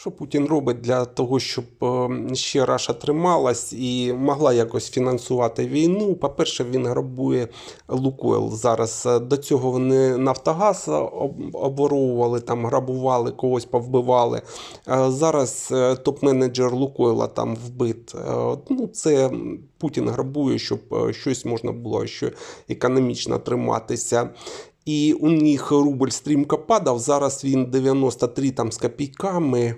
Що Путін робить для того, щоб е, ще Раша трималась і могла якось фінансувати війну? По-перше, він грабує Лукойл. Зараз Е, до цього вони Нафтогаз обворовували, там грабували, когось повбивали. Е, Зараз топ-менеджер Лукойла там вбит. Ну, це Путін грабує, щоб щось можна було ще економічно триматися. І у них рубль стрімко падав. Зараз він 93 там з копійками.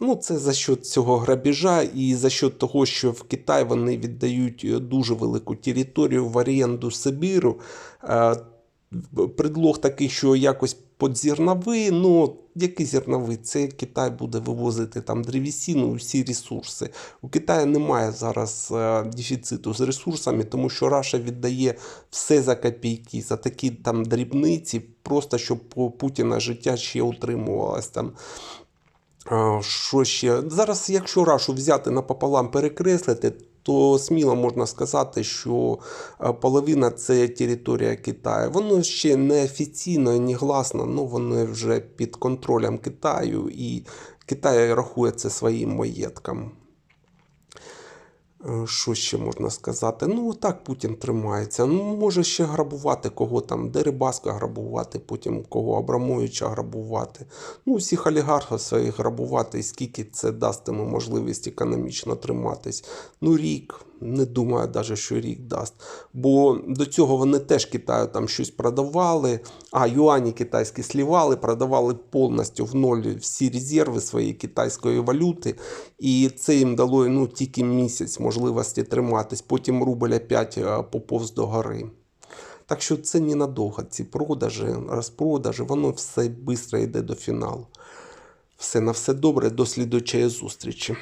Ну, це за счет цього грабіжа і за счет того, що в Китай вони віддають е, дуже велику територію в оренду Сибіру. Е, Предлог такий, що якось під зерновий, ну який зерновий? Це Китай буде вивозити там древесину, усі ресурси. У Китаю немає зараз е, дефіциту з ресурсами, тому що Раша віддає все за копійки, за такі там дрібниці, просто щоб у Путіна життя ще утримувалось там. Що ще? Зараз, якщо Рашу взяти напополам перекреслити, то сміло можна сказати, що е, половина це територія Китаю. Воно ще не офіційно не гласно, але воно вже під контролем Китаю, і Китай рахує це своїм маєтком. Е, Що ще можна сказати? Ну, так Путін тримається. Ну, може ще грабувати кого там, Дерибаска грабувати, потім кого Абрамовича грабувати. Ну, всіх олігархів своїх грабувати, і скільки це дасть йому можливість економічно триматись. Ну, рік, не думаю навіть, що рік дасть. Бо до цього вони теж Китаю там щось продавали, а юані китайські слівали, продавали повністю в ноль всі резерви своєї китайської валюти. І це їм дало ну, тільки місяць можливості триматись. Потім рубль опять е, поповз до гори. Так що це ненадовго, ці продажі, розпродажі, воно все швидко йде до фіналу. Все на все добре, до слідучої зустрічі.